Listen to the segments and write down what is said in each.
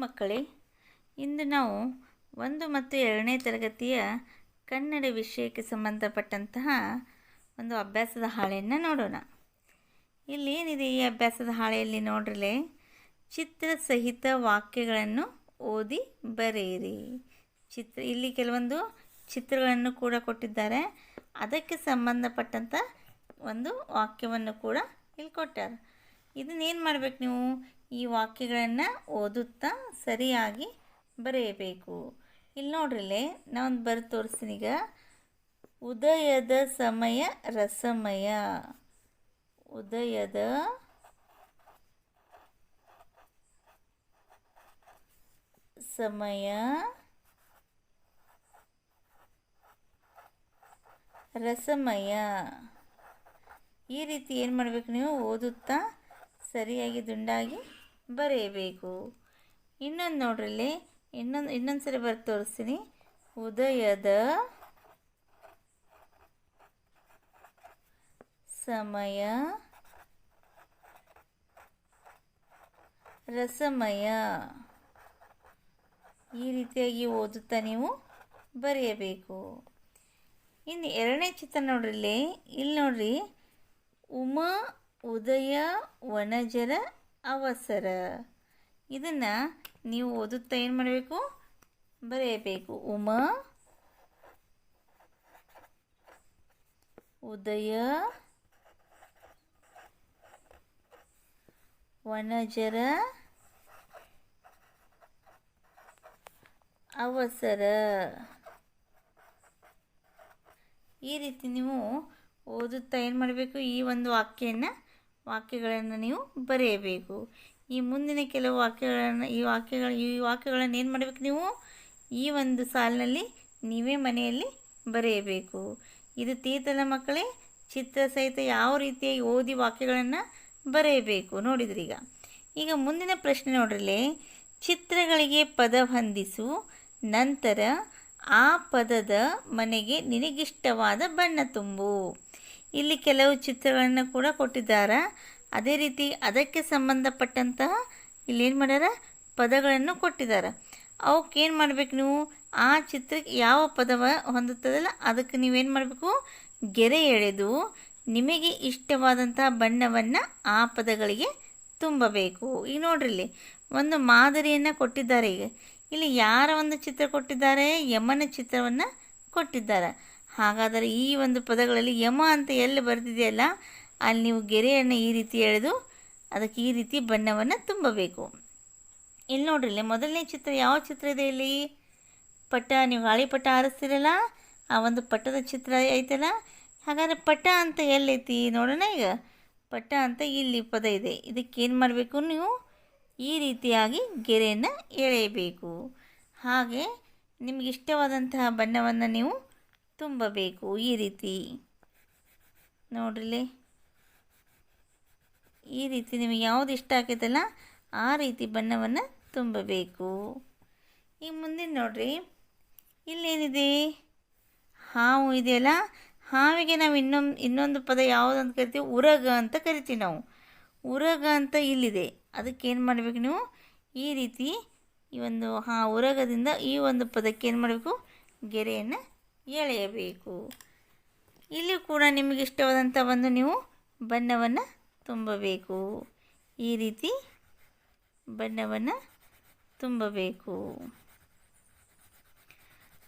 ಮಕ್ಕಳೇ, ಇಂದು ನಾವು ಒಂದು ಮತ್ತು ಎರಡನೇ ತರಗತಿಯ ಕನ್ನಡ ವಿಷಯಕ್ಕೆ ಸಂಬಂಧಪಟ್ಟಂತಹ ಒಂದು ಅಭ್ಯಾಸದ ಹಾಳೆಯನ್ನು ನೋಡೋಣ. ಇಲ್ಲಿ ಏನಿದೆ ಈ ಅಭ್ಯಾಸದ ಹಾಳೆಯಲ್ಲಿ ನೋಡ್ರಲೆ, ಚಿತ್ರ ಸಹಿತ ವಾಕ್ಯಗಳನ್ನು ಓದಿ ಬರೆಯಿರಿ. ಚಿತ್ರ, ಇಲ್ಲಿ ಕೆಲವೊಂದು ಚಿತ್ರಗಳನ್ನು ಕೂಡ ಕೊಟ್ಟಿದ್ದಾರೆ. ಅದಕ್ಕೆ ಸಂಬಂಧಪಟ್ಟಂಥ ಒಂದು ವಾಕ್ಯವನ್ನು ಕೂಡ ಇಲ್ಲಿ ಕೊಟ್ಟಾರೆ. ಇದನ್ನೇನು ಮಾಡ್ಬೇಕು ನೀವು? ಈ ವಾಕ್ಯಗಳನ್ನು ಓದುತ್ತಾ ಸರಿಯಾಗಿ ಬರೆಯಬೇಕು. ಇಲ್ಲಿ ನೋಡ್ರಿಲೆ ನಾವೊಂದು ಬರೆದು ತೋರಿಸ್ತೀನಿ ಈಗ. ಉದಯದ ಸಮಯ ರಸಮಯ. ಉದಯದ ಸಮಯ ರಸಮಯ. ಈ ರೀತಿ ಏನು ಮಾಡಬೇಕು ನೀವು? ಓದುತ್ತಾ ಸರಿಯಾಗಿ ದುಂಡಾಗಿ ಬರೆಯಬೇಕು. ಇನ್ನೊಂದು ನೋಡ್ರಲ್ಲಿ ಇನ್ನೊಂದು ಇನ್ನೊಂದು ಸರಿ ಬರ್ದು ತೋರಿಸ್ತೀನಿ. ಉದಯದ ಸಮಯ, ರಸಮಯ. ಈ ರೀತಿಯಾಗಿ ಓದುತ್ತಾ ನೀವು ಬರೆಯಬೇಕು. ಇನ್ನು ಎರಡನೇ ಚಿತ್ರ ನೋಡ್ರಿಲ್ಲಿ ಇಲ್ಲಿ ನೋಡ್ರಿ. ಉಮಾ, ಉದಯ, ವನಜರ ಅವಸರ. ಇದನ್ನು ನೀವು ಓದುತ್ತಾ ಏನು ಮಾಡಬೇಕು? ಬರೆಯಬೇಕು. ಉಮ, ಉದಯ, ವನಜರ, ಅವಸರ. ಈ ರೀತಿ ನೀವು ಓದುತ್ತಾ ಏನು ಮಾಡಬೇಕು? ಈ ಒಂದು ವಾಕ್ಯವನ್ನು ವಾಕ್ಯಗಳನ್ನು ನೀವು ಬರೆಯಬೇಕು. ಈ ಮುಂದಿನ ಕೆಲವು ವಾಕ್ಯಗಳನ್ನು, ಈ ವಾಕ್ಯಗಳ, ಈ ವಾಕ್ಯಗಳನ್ನು ಏನು ಮಾಡಬೇಕು ನೀವು? ಈ ಒಂದು ಸಾಲಿನಲ್ಲಿ ನೀವೇ ಮನೆಯಲ್ಲಿ ಬರೆಯಬೇಕು. ಇದು ತೀರ್ಥದ ಮಕ್ಕಳೇ, ಚಿತ್ರ ಸಹಿತ ಯಾವ ರೀತಿಯಾಗಿ ಓದಿ ವಾಕ್ಯಗಳನ್ನು ಬರೆಯಬೇಕು? ನೋಡಿದ್ರಿ ಈಗ. ಈಗ ಮುಂದಿನ ಪ್ರಶ್ನೆ ನೋಡ್ರಲ್ಲಿ ಚಿತ್ರಗಳಿಗೆ ಪದ ಹೊಂದಿಸು, ನಂತರ ಆ ಪದದ ಮನೆಗೆ ನಿನಗಿಷ್ಟವಾದ ಬಣ್ಣ ತುಂಬು. ಇಲ್ಲಿ ಕೆಲವು ಚಿತ್ರಗಳನ್ನು ಕೂಡ ಕೊಟ್ಟಿದ್ದಾರೆ. ಅದೇ ರೀತಿ ಅದಕ್ಕೆ ಸಂಬಂಧಪಟ್ಟಂತಹ ಇಲ್ಲಿ ಏನು ಮಾಡ್ಯಾರ? ಪದಗಳನ್ನು ಕೊಟ್ಟಿದ್ದಾರೆ. ಅವಕ್ಕೇನು ಮಾಡಬೇಕು ನೀವು? ಆ ಚಿತ್ರಕ್ಕೆ ಯಾವ ಪದವ ಹೊಂದುತ್ತದಲ್ಲ ಅದಕ್ಕೆ ನೀವೇನು ಮಾಡಬೇಕು? ಗೆರೆ ಎಳೆದು ನಿಮಗೆ ಇಷ್ಟವಾದಂತಹ ಬಣ್ಣವನ್ನು ಆ ಪದಗಳಿಗೆ ತುಂಬಬೇಕು. ಈಗ ನೋಡ್ರಿ ಇಲ್ಲಿ ಒಂದು ಮಾದರಿಯನ್ನು ಕೊಟ್ಟಿದ್ದಾರೆ ಈಗ. ಇಲ್ಲಿ ಯಾರ ಒಂದು ಚಿತ್ರ ಕೊಟ್ಟಿದ್ದಾರೆ? ಯಮನ ಚಿತ್ರವನ್ನು ಕೊಟ್ಟಿದ್ದಾರೆ. ಹಾಗಾದರೆ ಈ ಒಂದು ಪದಗಳಲ್ಲಿ ಯಮ ಅಂತ ಎಲ್ಲಿ ಬರೆದಿದೆಯಲ್ಲ, ಅಲ್ಲಿ ನೀವು ಗೆರೆಯನ್ನು ಈ ರೀತಿ ಎಳೆದು ಅದಕ್ಕೆ ಈ ರೀತಿ ಬಣ್ಣವನ್ನು ತುಂಬಬೇಕು. ಇಲ್ಲಿ ನೋಡ್ರಿ ಮೊದಲನೇ ಚಿತ್ರ ಯಾವ ಚಿತ್ರ ಇದೆ ಇಲ್ಲಿ? ಪಟ್ಟ, ನೀವು ಗಾಳಿಪಟ ಆರಿಸ್ತಿರಲ್ಲ, ಆ ಒಂದು ಪಟ್ಟದ ಚಿತ್ರ ಐತಲ್ಲ? ಹಾಗಾದರೆ ಪಟ ಅಂತ ಎಲ್ಲೈತಿ ನೋಡೋಣ ಈಗ. ಪಟ್ಟ ಅಂತ ಇಲ್ಲಿ ಪದ ಇದೆ. ಇದಕ್ಕೇನು ಮಾಡಬೇಕು ನೀವು? ಈ ರೀತಿಯಾಗಿ ಗೆರೆಯನ್ನು ಎಳೆಯಬೇಕು. ಹಾಗೆ ನಿಮಗೆ ಇಷ್ಟವಾದಂತಹ ಬಣ್ಣವನ್ನು ನೀವು ತುಂಬಬೇಕು ಈ ರೀತಿ. ನೋಡ್ರಿಲಿ. ಈ ರೀತಿ ನಿಮಗೆ ಯಾವುದು ಇಷ್ಟ ಆಗೈತಲ್ಲ ಆ ರೀತಿ ಬಣ್ಣವನ್ನು ತುಂಬಬೇಕು. ಈಗ ಮುಂದಿನ ನೋಡ್ರಿ. ಇಲ್ಲೇನಿದೆ? ಹಾವು ಇದೆಯಲ್ಲ? ಹಾವಿಗೆ ನಾವು ಇನ್ನೊಂದು ಇನ್ನೊಂದು ಪದ ಯಾವುದಂತ ಕರಿತೀವಿ? ಉರಗ ಅಂತ ಕರಿತೀವಿ ನಾವು. ಉರಗ ಅಂತ ಇಲ್ಲಿದೆ. ಅದಕ್ಕೆ ಏನು ಮಾಡಬೇಕು ನೀವು? ಈ ರೀತಿ ಈ ಒಂದು ಹಾ, ಉರಗದಿಂದ ಈ ಒಂದು ಪದಕ್ಕೆ ಏನು ಮಾಡಬೇಕು? ಗೆರೆಯನ್ನು ಎಳೆಯಬೇಕು. ಇಲ್ಲಿ ಕೂಡ ನಿಮಗೆ ಇಷ್ಟವಾದಂಥ ಒಂದು ನೀವು ಬಣ್ಣವನ್ನು ತುಂಬಬೇಕು. ಈ ರೀತಿ ಬಣ್ಣವನ್ನು ತುಂಬಬೇಕು.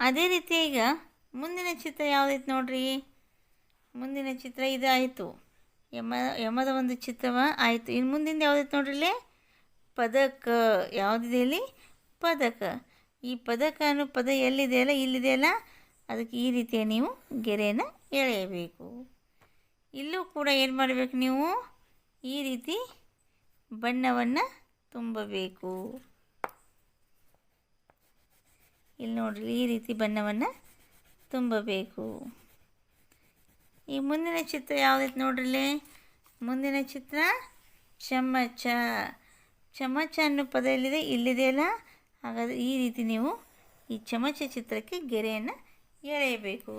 ಅದೇ ರೀತಿ ಈಗ ಮುಂದಿನ ಚಿತ್ರ ಯಾವುದೈತೆ ನೋಡ್ರಿ? ಮುಂದಿನ ಚಿತ್ರ ಇದಾಯಿತು. ಯಮ, ಯಮದ ಒಂದು ಚಿತ್ರವ ಆಯಿತು. ಇನ್ನು ಮುಂದಿನ ಯಾವುದೈತೆ ನೋಡ್ರಿ ಇಲ್ಲಿ? ಪದಕ. ಯಾವುದಿದೆ ಇಲ್ಲಿ? ಪದಕ. ಈ ಪದಕ ಅನ್ನೋ ಪದ ಎಲ್ಲಿದೆಯಲ್ಲ ಇಲ್ಲಿದೆಯಲ್ಲ ಅದಕ್ಕೆ ಈ ರೀತಿಯ ನೀವು ಗೆರೆಯನ್ನು ಎಳೆಯಬೇಕು. ಇಲ್ಲೂ ಕೂಡ ಏನು ಮಾಡಬೇಕು ನೀವು? ಈ ರೀತಿ ಬಣ್ಣವನ್ನು ತುಂಬಬೇಕು. ಇಲ್ಲಿ ನೋಡ್ರಿ, ಈ ರೀತಿ ಬಣ್ಣವನ್ನು ತುಂಬಬೇಕು. ಈ ಮುಂದಿನ ಚಿತ್ರ ಯಾವುದೈತೆ ನೋಡ್ರಿ ಮುಂದಿನ ಚಿತ್ರ ಚಮಚ. ಚಮಚ ಅನ್ನೋ ಪದ ಎಲ್ಲಿದೆ? ಇಲ್ಲಿದೆಯಲ್ಲ? ಹಾಗಾದರೆ ಈ ರೀತಿ ನೀವು ಈ ಚಮಚ ಚಿತ್ರಕ್ಕೆ ಗೆರೆಯನ್ನು ಎಳೆಯಬೇಕು.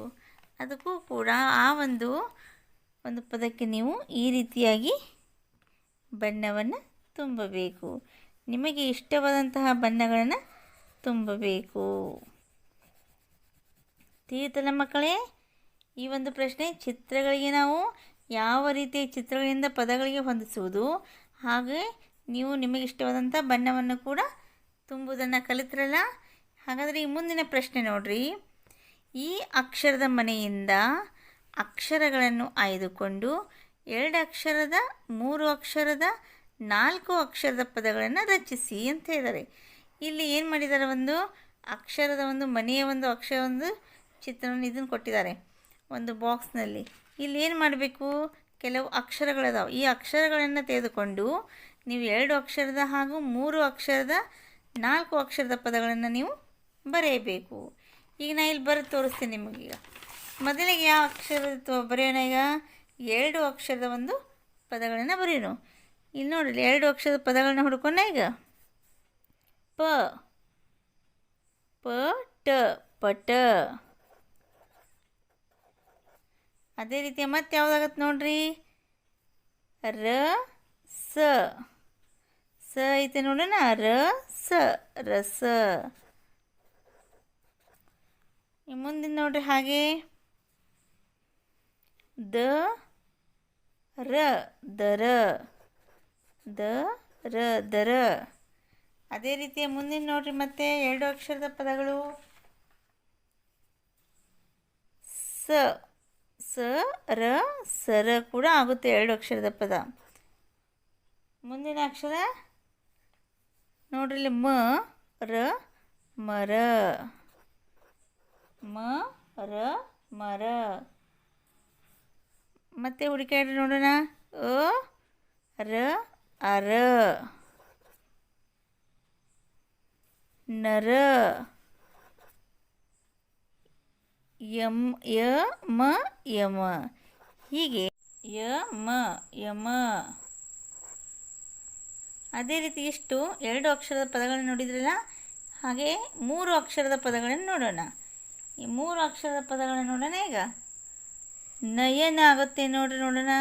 ಅದಕ್ಕೂ ಕೂಡ ಆ ಒಂದು ಒಂದು ಪದಕ್ಕೆ ನೀವು ಈ ರೀತಿಯಾಗಿ ಬಣ್ಣವನ್ನು ತುಂಬಬೇಕು. ನಿಮಗೆ ಇಷ್ಟವಾದಂತಹ ಬಣ್ಣಗಳನ್ನು ತುಂಬಬೇಕು. ತಿಳಿಯುತ್ತಲ್ಲ ಮಕ್ಕಳೇ, ಈ ಒಂದು ಪ್ರಶ್ನೆ ಚಿತ್ರಗಳಿಗೆ ನಾವು ಯಾವ ರೀತಿಯ ಚಿತ್ರಗಳಿಂದ ಪದಗಳಿಗೆ ಹೊಂದಿಸುವುದು, ಹಾಗೆ ನೀವು ನಿಮಗೆ ಇಷ್ಟವಾದಂಥ ಬಣ್ಣವನ್ನು ಕೂಡ ತುಂಬುವುದನ್ನು ಕಲಿತ್ರಲ್ಲ? ಹಾಗಾದರೆ ಈ ಮುಂದಿನ ಪ್ರಶ್ನೆ ನೋಡ್ರಿ. ಈ ಅಕ್ಷರದ ಮನೆಯಿಂದ ಅಕ್ಷರಗಳನ್ನು ಆಯ್ದುಕೊಂಡು ಎರಡು ಅಕ್ಷರದ, ಮೂರು ಅಕ್ಷರದ, ನಾಲ್ಕು ಅಕ್ಷರದ ಪದಗಳನ್ನು ರಚಿಸಿ ಅಂತ ಹೇಳಿದ್ದಾರೆ. ಇಲ್ಲಿ ಏನು ಮಾಡಿದ್ದಾರೆ ಒಂದು, ಅಕ್ಷರದ ಒಂದು ಮನೆಯ ಒಂದು ಅಕ್ಷರ ಒಂದು ಚಿತ್ರವನ್ನು ಇದನ್ನು ಕೊಟ್ಟಿದ್ದಾರೆ. ಒಂದು ಬಾಕ್ಸ್ನಲ್ಲಿ. ಇಲ್ಲಿ ಏನು ಮಾಡಬೇಕು? ಕೆಲವು ಅಕ್ಷರಗಳಿದಾವೆ. ಈ ಅಕ್ಷರಗಳನ್ನು ತೆಗೆದುಕೊಂಡು ನೀವು ಎರಡು ಅಕ್ಷರದ ಹಾಗೂ ಮೂರು ಅಕ್ಷರದ, ನಾಲ್ಕು ಅಕ್ಷರದ ಪದಗಳನ್ನು ನೀವು ಬರೆಯಬೇಕು. ಈಗ ನಾ ಇಲ್ಲಿ ಬರೆದು ತೋರಿಸ್ತೀನಿ ನಿಮಗೀಗ ಮೊದಲಿಗೆ ಯಾವ ಅಕ್ಷರ ಬರೆಯೋಣ ಈಗ. ಎರಡು ಅಕ್ಷರದ ಒಂದು ಪದಗಳನ್ನು ಬರೆಯೋಣ. ಇಲ್ಲಿ ನೋಡಿರಿ, ಎರಡು ಅಕ್ಷರದ ಪದಗಳನ್ನ ಹುಡ್ಕೊಂಡ ಈಗ. ಪ ಪ, ಟ, ಪಟ. ಅದೇ ರೀತಿ ಮತ್ತೆ ಯಾವ್ದಾಗತ್ತೆ ನೋಡ್ರಿ? ರ, ಸ. ಸ ಐತೆ ನೋಡೋಣ. ರ, ಸ, ರಸ. ಮುಂದಿನ ನೋಡ್ರಿ ಹಾಗೆ. ದ ರ ದರ ದ ರ ದರ ಅದೇ ರೀತಿಯ ಮುಂದಿನ ನೋಡ್ರಿ ಮತ್ತೆ ಎರಡು ಅಕ್ಷರದ ಪದಗಳು. ಸ ಸ, ರ ಸರ ಕೂಡ ಆಗುತ್ತೆ ಎರಡು ಅಕ್ಷರದ ಪದ. ಮುಂದಿನ ಅಕ್ಷರ? ನೋಡ್ರಿ ಇಲ್ಲಿ ಮ, ರ ಮರ ಮ, ರ, ಮರ. ಮತ್ತೆ ಹುಡುಕಾಡ್ರಿ ನೋಡೋಣ. ಅ, ರ, ಅರ. ನರ. ಯಮ್, ಯ, ಮ, ಯಮ. ಹೀಗೆ. ಯ, ಮ, ಯಮ. ಅದೇ ರೀತಿ ಇಷ್ಟು ಎರಡು ಅಕ್ಷರದ ಪದಗಳನ್ನು ನೋಡಿದ್ರಲ್ಲ? ಹಾಗೆ ಮೂರು ಅಕ್ಷರದ ಪದಗಳನ್ನು ನೋಡೋಣ. ಈ ಮೂರು ಅಕ್ಷರದ ಪದಗಳನ್ನು ನೋಡೋಣ ಈಗ. ನಯನ ಆಗುತ್ತೆ ನೋಡ್ರಿ ನೋಡೋಣ.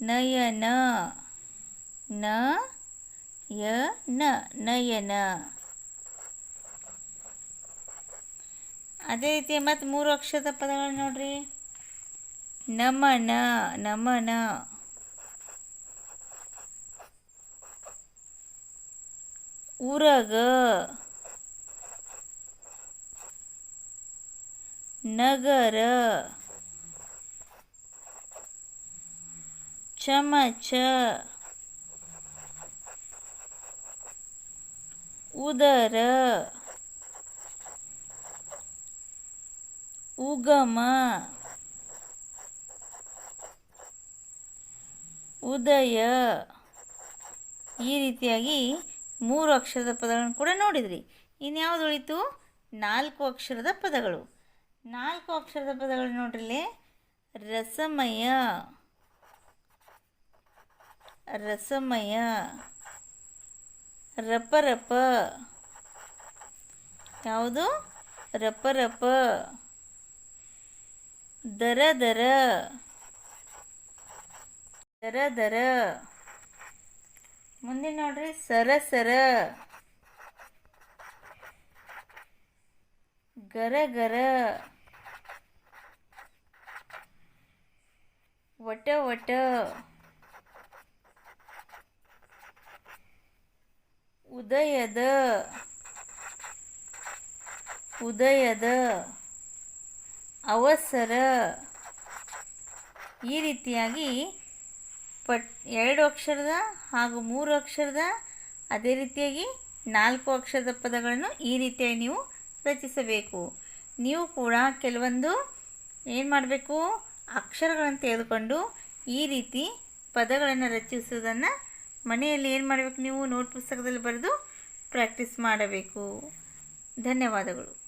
ನಯನ, ನ, ಯ, ನ, ನಯನ. ಅದೇ ರೀತಿ ಮತ್ತು ಮೂರು ಅಕ್ಷರದ ಪದಗಳು ನೋಡ್ರಿ. ನಮನ ನಮನ. ಉರಗ. ನಗರ. ಚಮಚ. ಉದರ. ಉಗಮ. ಉದಯ. ಈ ರೀತಿಯಾಗಿ ಮೂರು ಅಕ್ಷರದ ಪದಗಳನ್ನು ಕೂಡ ನೋಡಿದ್ರಿ. ಇನ್ಯಾವುದು ಉಳಿತು? ನಾಲ್ಕು ಅಕ್ಷರದ ಪದಗಳು. ನಾಲ್ಕು ಅಕ್ಷರದ ಪದಗಳು ನೋಡ್ರಿಲ್ಲಿ. ರಸಮಯ. ರಸಮಯ. ರಪರಪ. ಯಾವುದು? ರಪರಪ. ದರ ದರ ದರ ದರ ಮುಂದಿನ ನೋಡ್ರಿ. ಸರ ಸರ ಗರ ಗರ ವಟ ಒಟ. ಉದಯದ. ಉದಯದ. ಅವಸರ. ಈ ರೀತಿಯಾಗಿ ಪಟ್ ಎರಡು ಅಕ್ಷರದ ಹಾಗೂ ಮೂರು ಅಕ್ಷರದ ಅದೇ ರೀತಿಯಾಗಿ ನಾಲ್ಕು ಅಕ್ಷರದ ಪದಗಳನ್ನು ಈ ರೀತಿಯಾಗಿ ನೀವು ರಚಿಸಬೇಕು. ನೀವು ಕೂಡ ಕೆಲವೊಂದು ಏನು ಮಾಡಬೇಕು? ಅಕ್ಷರಗಳನ್ನು ತೆಗೆದುಕೊಂಡು ಈ ರೀತಿ ಪದಗಳನ್ನು ರಚಿಸುವುದನ್ನು ಮನೆಯಲ್ಲಿ ಏನು ಮಾಡಬೇಕು ನೀವು ನೋಟ್ ಪುಸ್ತಕದಲ್ಲಿ ಬರೆದು ಪ್ರಾಕ್ಟೀಸ್ ಮಾಡಬೇಕು. ಧನ್ಯವಾದಗಳು.